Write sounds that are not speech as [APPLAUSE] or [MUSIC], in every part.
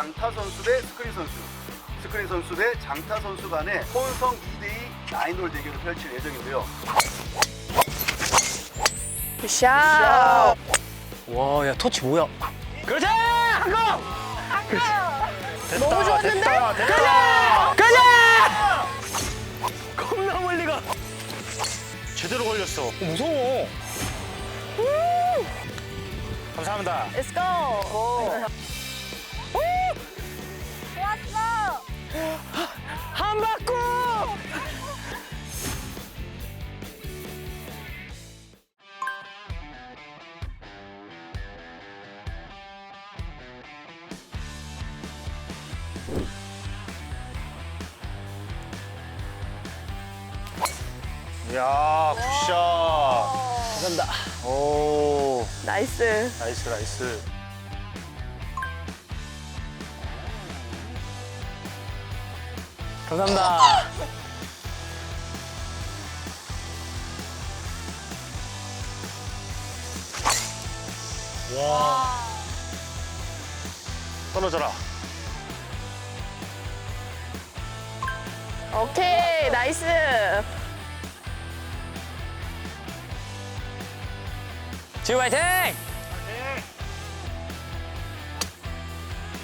장타 선수 대 스크린 선수, 스크린 선수 대 장타 선수 간의 혼성 2대2 나인홀 대결을 펼칠 예정인데요. 샷. 와, 야, 터치 뭐야? 그렇지! 한 거! 너무 좋았는데? 됐다, 됐다. 가자! 겁나 멀리 가. 제대로 걸렸어. 무서워. 감사합니다. Let's go. 좋 한 바퀴! 이야, 굿샷. 감사합니다. 오, 나이스. 나이스, 나이스. 감사합니다. 떨어져라. 오케이, 나이스. 지우 화이팅!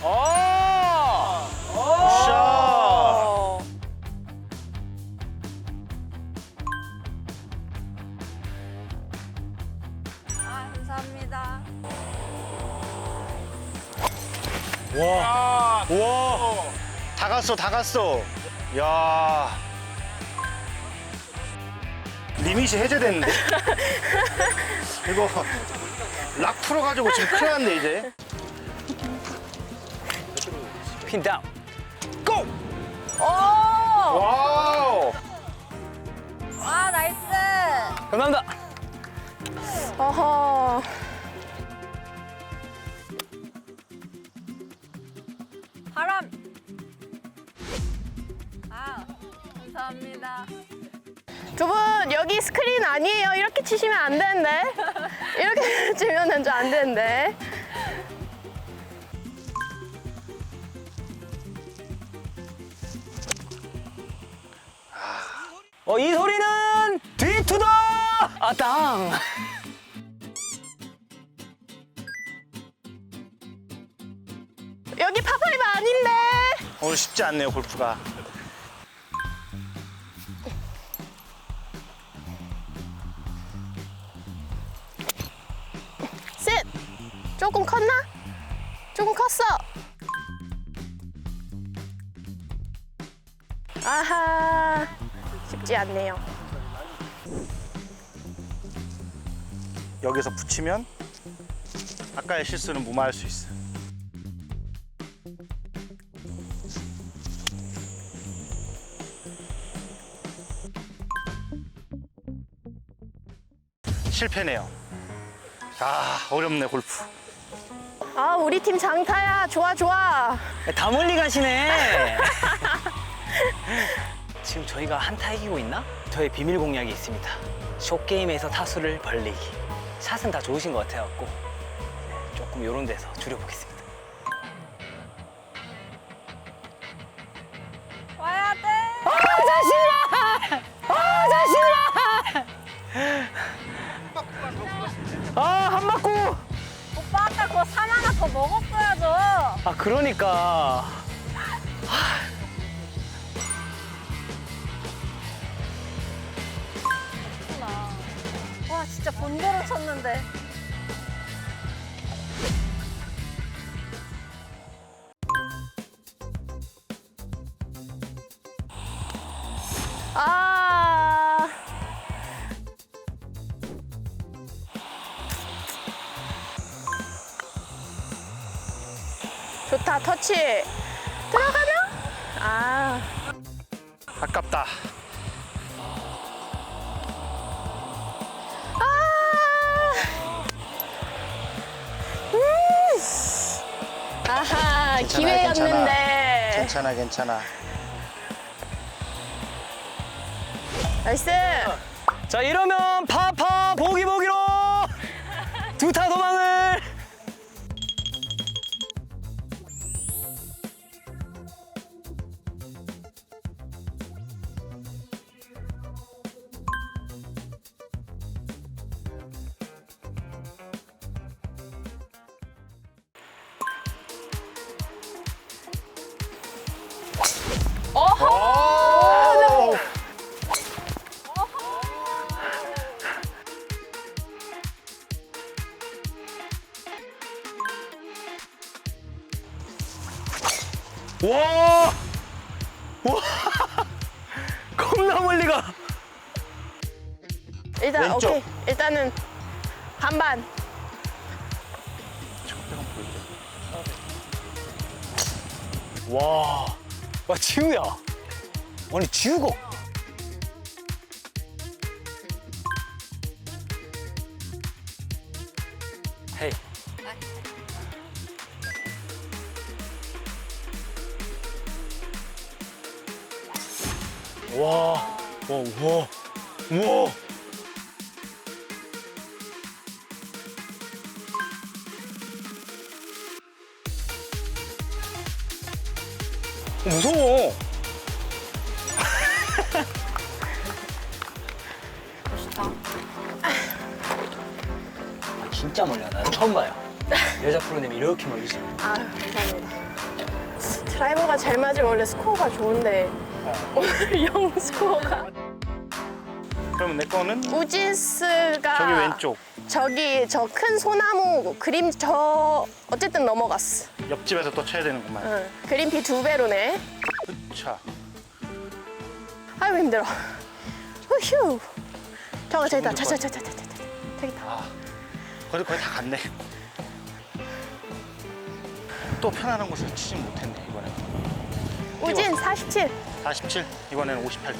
오! 갔어, 다 갔어. 야 리밋이 해제됐는데? [LAUGHS] 이거 락 풀어가지고 지금 큰일 났네, 이제. 핀 다운. 고! 오! 와우. 아, 나이스. 감사합니다. 어허. 감사합니다. 두 분 여기 스크린 아니에요. 이렇게 치시면 안 되는데. 이렇게 [LAUGHS] 치면은 좀안 되는데. 어, 이 소리는 뒤투다! 아, 땅! 여기 파파이브 아닌데. 오늘 쉽지 않네요, 골프가. 조금 컸나? 조금 컸어. 아하. 쉽지 않네요. 여기서 붙이면 아까의 실수는 무마할 수 있어. 실패네요. 아 어렵네 골프. 아, 우리 팀 장타야. 좋아, 좋아. 다 멀리 가시네. [LAUGHS] 지금 저희가 한타 이기고 있나? 저의 비밀 공약이 있습니다. 숏게임에서 타수를 벌리기. 샷은 다 좋으신 것 같아갖고 네, 조금 요런 데서 줄여보겠습니다. 더 먹었어야죠. 아, 그러니까. 와 진짜 본대로 쳤는데. 아깝다. 아. 음. 아하 괜찮아, 기회였는데 괜찮아 괜찮아. 나이스 자, 이러면 파파 보기 보기로 두 타 도망을 지우가. 헤이. 와, 와, 와, 와. 무서워. 진짜 멀려. 나 처음 봐요. 여자 프로님 이렇게 멀리지. 아 감사합니다. 드라이버가 잘 맞으면 원래 스코어가 좋은데 오늘 영 스코어가 그러면 내 거는 우진스가 저기 왼쪽 저기 저 큰 소나무 그림 저 어쨌든 넘어갔어. 옆집에서 또 쳐야 되는구만. 응. 그림피 두 배로네. 자, 아이고 힘들어. 휴. 저거 저기다. 저저저저저저 저기다. 아, 거의 거의 다 갔네. 또 편안한 곳에서 치지 못했네 이번에. 우진 47. 47 이번에는 58.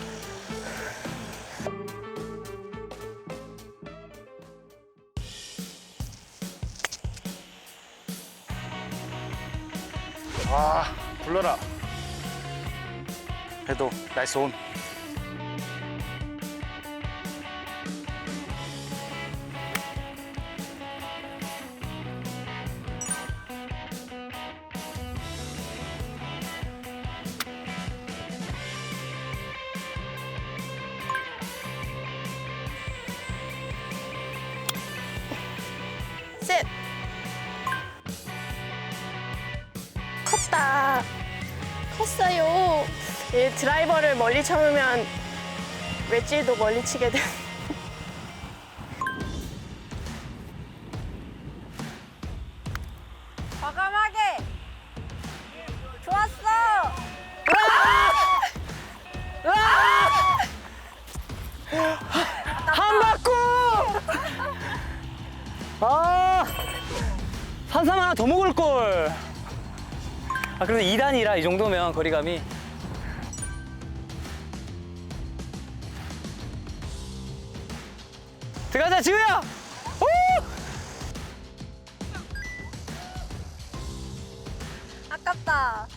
와 불러라. 그래도 나이스 온. 셋. 컸다. 컸어요. 이 드라이버를 멀리 쳐놓으면 웨지도 멀리 치게 돼. 2단이라 이 정도면 거리감이. 들어가자, 지우야! 오! 아깝다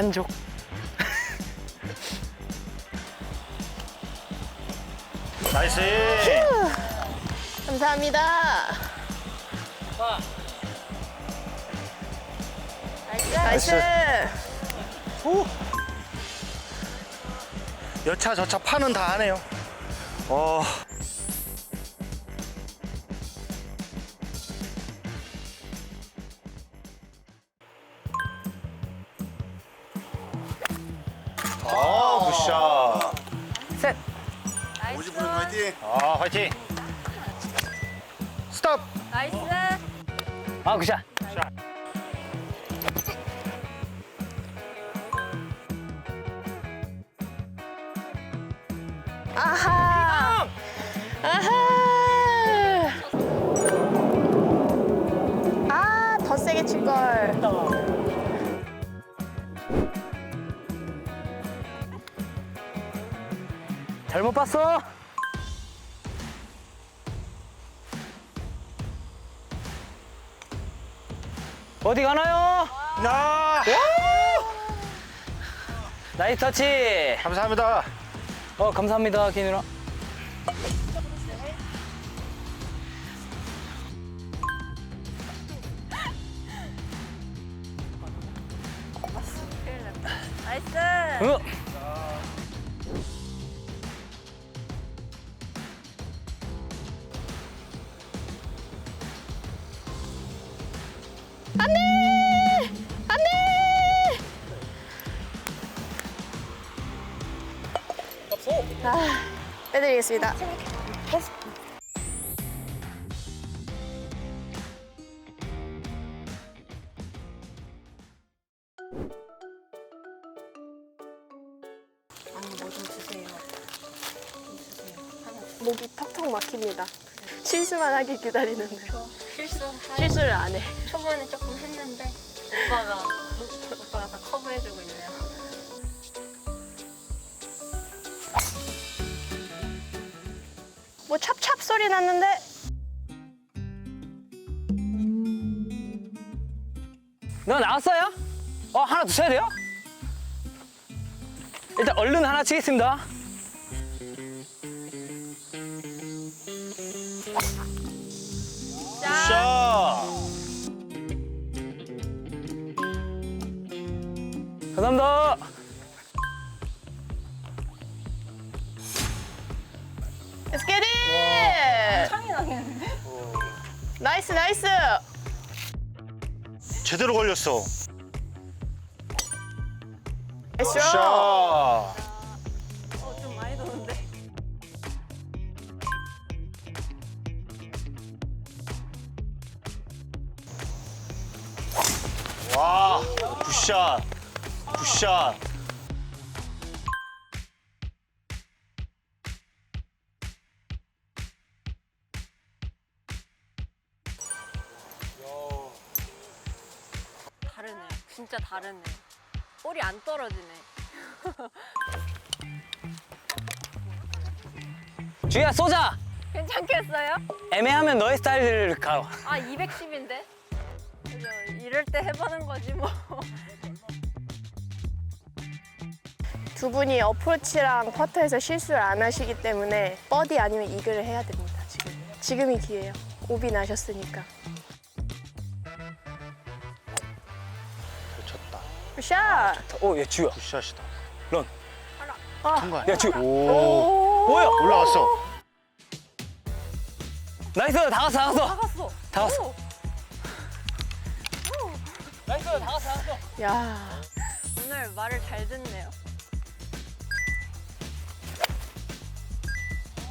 만족. 나이스. 감사합니다. 나이스. 오! 여차 저차 파는 다 하네요. 어. 잘못 봤어. 어디 가나요? 야, 나이스 터치. 감사합니다. 어, 감사합니다, 기누라. 어? 안돼! 안돼! 아, 빼드리겠습니다. 아, 실수만 하길 기다리는데 실수. 실수를 안 해 초반에 조금 했는데 오빠가 오빠가 다 커버해주고 있네요. 뭐 찹찹 소리 났는데 너 나왔어요? 어 하나 더 쳐야 돼요? 일단 얼른 하나 치겠습니다. 샷. 감사합니다. Let's get it! 창이 나겠는데? 나이스 나이스 제대로 걸렸어. 샷. 와, 굿샷. 굿샷. 다르네. 진짜 다르네. 볼이 안 떨어지네. 주희야 쏘자. 괜찮겠어요? 애매하면 너의 스타일을 가. 아 210인데? 이럴 때 해보는 거지 뭐. [LAUGHS] 두 분이 어프로치랑 퍼터에서 실수를 안 하시기 때문에 버디 아니면 이글을 해야 됩니다 지금 지금이 기회예요 오비 나셨으니까 쳤다. 샷! 오, 얘 주야. 굿샷이다. 런. 통과. 야, 주. 오. 오 뭐야? 올라왔어. 나이스. 다 갔어, 다 갔어. 나갔어. 다 갔어. 오, 나이스. 다 갔어, 다 갔어. 야 오늘 말을 잘 듣네요.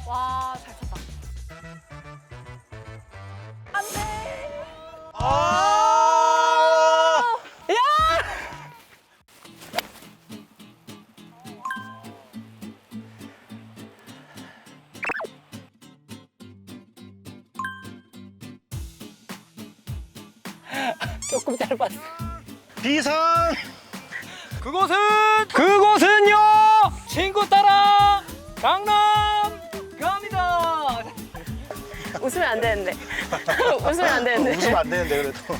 와, 잘 쳤다. 안 돼! 아! 조금 짧았어. 비상. 그곳은 그곳은요 친구 따라 강남 갑니다. 웃으면 안 되는데 [LAUGHS] 웃으면 안 되는데 웃으면 안 되는데 그래도.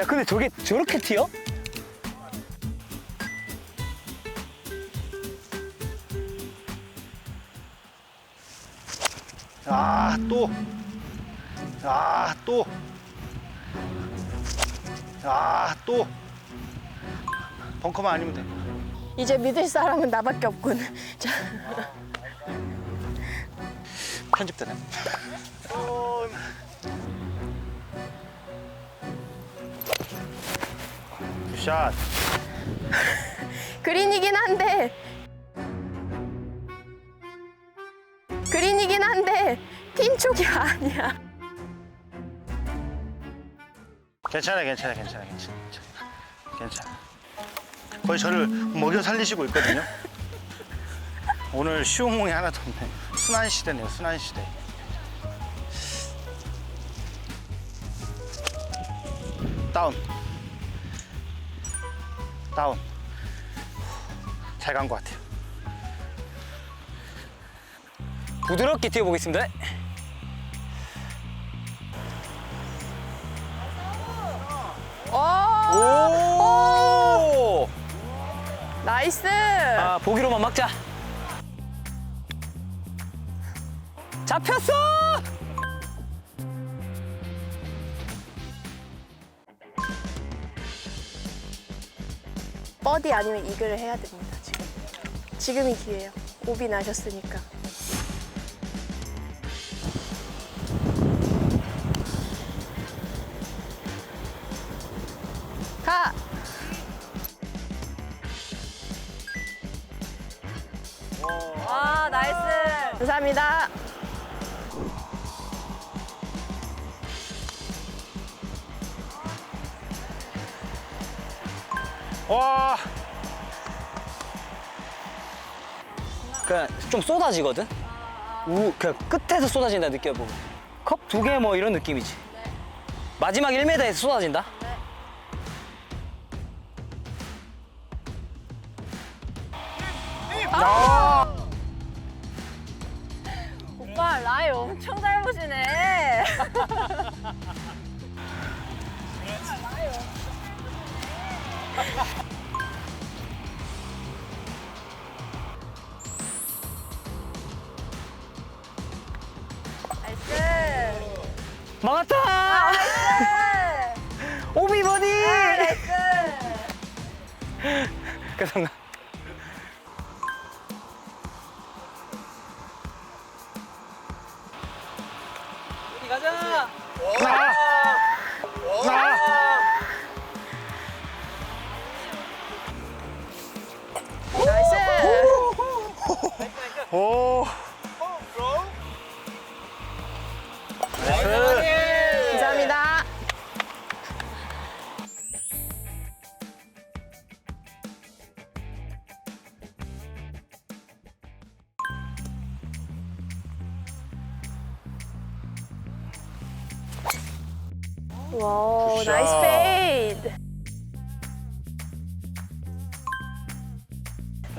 야 근데 저게 저렇게 튀어? 아, 또. 아, 또. 아, 또. 벙커만 아니면 돼. 이제 믿을 사람은 나밖에 없군 [LAUGHS] 자, 편집되네. 굿샷. 그린이긴 한데 그린이긴 한데 핀 쪽이 아니야 괜찮아, 괜찮아, 괜찮아, 괜찮아. 괜찮아. 거의 저를 먹여 살리시고 있거든요. 오늘 쉬운 공이 하나도 없네. 순환 시대네요, 순환 시대. 다운. 다운. 잘 간 것 같아요. 부드럽게 튀어보겠습니다. 오, 오! 나이스 아 보기로만 막자. 잡혔어! 버디 아니면 이글을 해야 됩니다 지금 지금이 기회예요 오비 나셨으니까 와. 그냥 좀 쏟아지거든? 우, 그냥 끝에서 쏟아진다 느껴보고. 컵 두 개 뭐 이런 느낌이지. 마지막 1m에서 쏟아진다? [LAUGHS] 그래서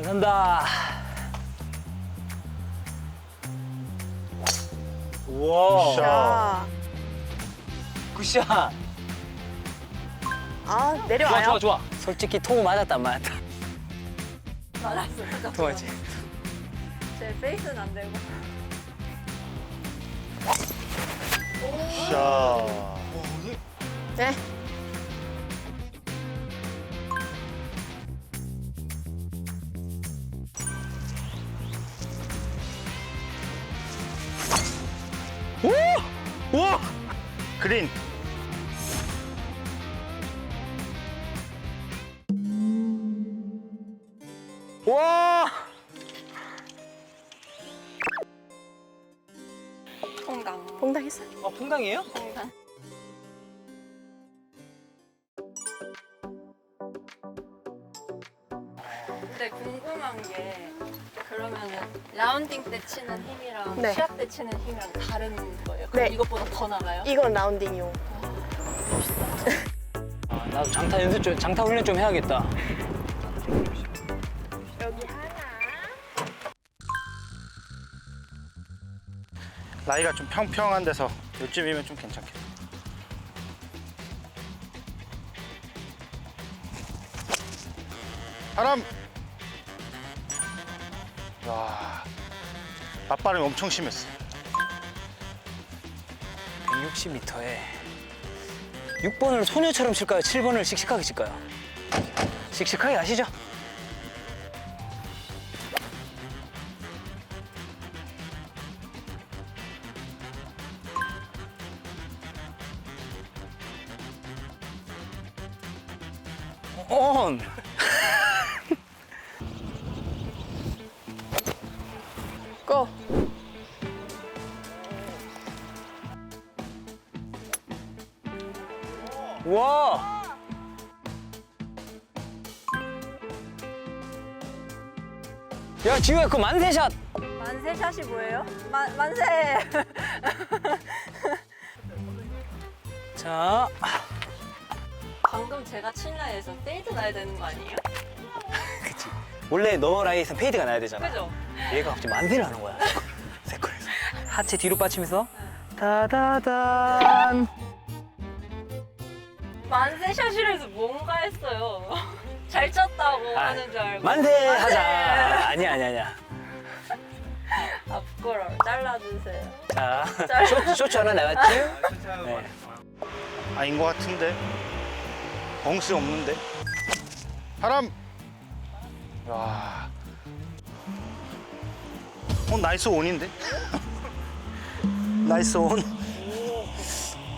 감사합니다. 우와. 굿샷. 자, 굿샷. 아 좋아, 내려와요. 좋아, 좋아. 솔직히 통 맞았다, 안 맞았다. 맞았어. 통 맞지? 제 페이스는 안 되고. 굿샷. 네. 그린. 와! 통당. 봉당했어. 아, 풍당이에요? 통당. 근데 궁금한 게 그러면은 라운딩 때 치는 힘 이랑 네. 시합 때 치는 힘이랑 다른 거예요? 그럼 네. 이것보다 더 나가요? 이건 라운딩용. 아, 나도 장타 연습 좀, 장타 훈련 좀 해야겠다. 여기 하나. 나이가 좀 평평한 데서 요쯤이면 좀 괜찮겠다. 바람. 와. 맞바람이 엄청 심했어. 160m에 6번을 소녀처럼 칠까요? 7번을 씩씩하게 칠까요? 씩씩하게 아시죠? 야, 지우야, 그 만세샷! 만세 샷이 뭐예요? 만 만세. 자, 방금 제가 친 라이에서 페이드 나야 되는 거 아니에요? [LAUGHS] 그치. 원래 너 라이에서 페이드가 나야 되잖아. 그죠? 얘가 갑자기 만세를 하는 거야. [LAUGHS] 세컨에서. 하체 뒤로 빠치면서 다다단. 만세 샷이라서 뭔가 했어요. 잘 쳤다고 아, 하는 줄 알고. 만세 하자. 만세. 아니야, 아니야, 아니야. 아 부끄러워. 잘라주세요. 자, 짤. 쇼, 쇼츠 하나 나갔지? 네. 아닌 것 같은데. 벙스 없는데. 바람. 와. 어 나이스 온인데. [LAUGHS] 나이스 온.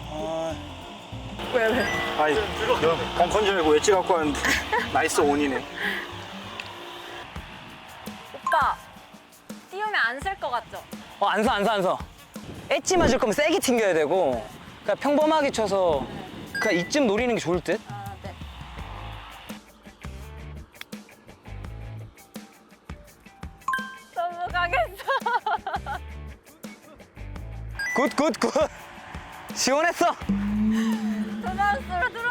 아, 왜 왜? 아이, 너 벙컨 줄 알고 웨지 갖고 왔는데 나이스 온이네. 오빠 안쓸 것 같죠? 어, 안 서, 안 서, 안 서. 엣지 맞을 거면 세게 튕겨야 되고, 그냥 평범하게 쳐서 그냥 이쯤 노리는 게 좋을 듯? 아, 네. 너무. 굿, 굿, 굿. 시원했어. 투마우스로 들어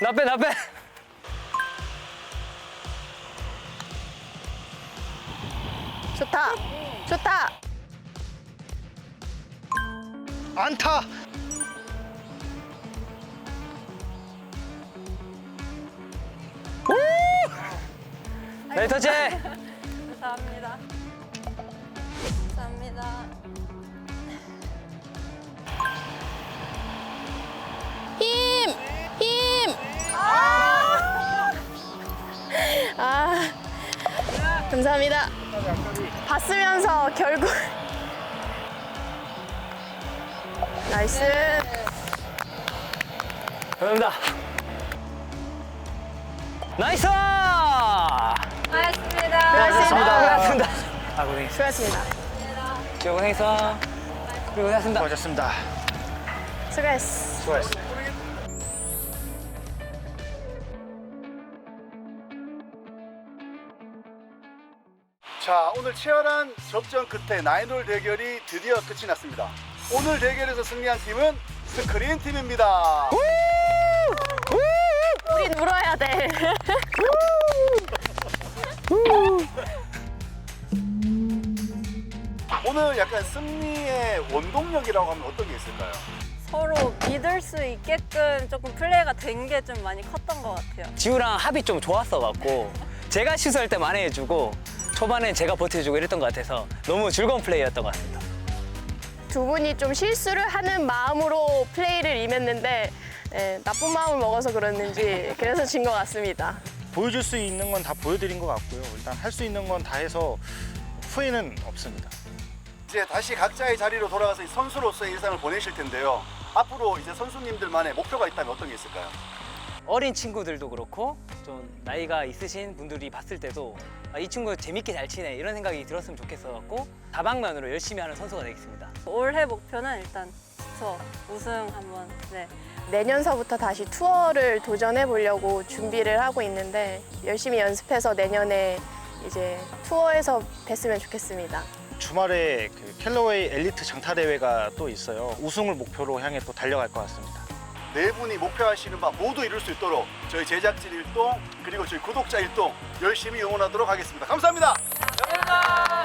나 빼, 나 빼. 좋다. 좋다. 안타. 감사합니다. 봤으면서 결국. 나이스. 감사합니다. 나이스! 고맙습니다. 고맙습니다. 아, 고생했습니다. 아, 고생했어. 수고하셨습니다. 고생했어. 그리고 고생했습니다. 수고하셨습니다. 수고했어. 수고했어. 자, 오늘 치열한 접전 끝에 나인홀 대결이 드디어 끝이 났습니다. 오늘 대결에서 승리한 팀은 스크린 팀입니다. 우린 울어야 돼. 오늘 약간 승리의 원동력이라고 하면 어떤 게 있을까요? 서로 믿을 수 있게끔 조금 플레이가 된 게 좀 많이 컸던 것 같아요. 지우랑 합이 좀 좋았어 갖고 제가 실수할 때 만회해주고 초반엔 제가 버텨주고 이랬던 것 같아서 너무 즐거운 플레이였던 것 같습니다. 두 분이 좀 실수를 하는 마음으로 플레이를 임했는데 예, 나쁜 마음을 먹어서 그랬는지 그래서 진 것 같습니다. 보여줄 수 있는 건 다 보여드린 것 같고요. 일단 할 수 있는 건 다 해서 후회는 없습니다. 이제 다시 각자의 자리로 돌아가서 이 선수로서의 일상을 보내실 텐데요. 앞으로 이제 선수님들만의 목표가 있다면 어떤 게 있을까요? 어린 친구들도 그렇고 좀 나이가 있으신 분들이 봤을 때도 아, 이 친구 재밌게 잘 치네 이런 생각이 들었으면 좋겠어갖고 다방면으로 열심히 하는 선수가 되겠습니다. 올해 목표는 일단 저 우승 한번 네. 내년서부터 다시 투어를 도전해 보려고 준비를 하고 있는데 열심히 연습해서 내년에 이제 투어에서 뵀으면 좋겠습니다. 주말에 그 캘러웨이 엘리트 장타 대회가 또 있어요. 우승을 목표로 향해 또 달려갈 것 같습니다. 네 분이 목표하시는 바 모두 이룰 수 있도록 저희 제작진 일동 그리고 저희 구독자 일동 열심히 응원하도록 하겠습니다. 감사합니다. 감사합니다.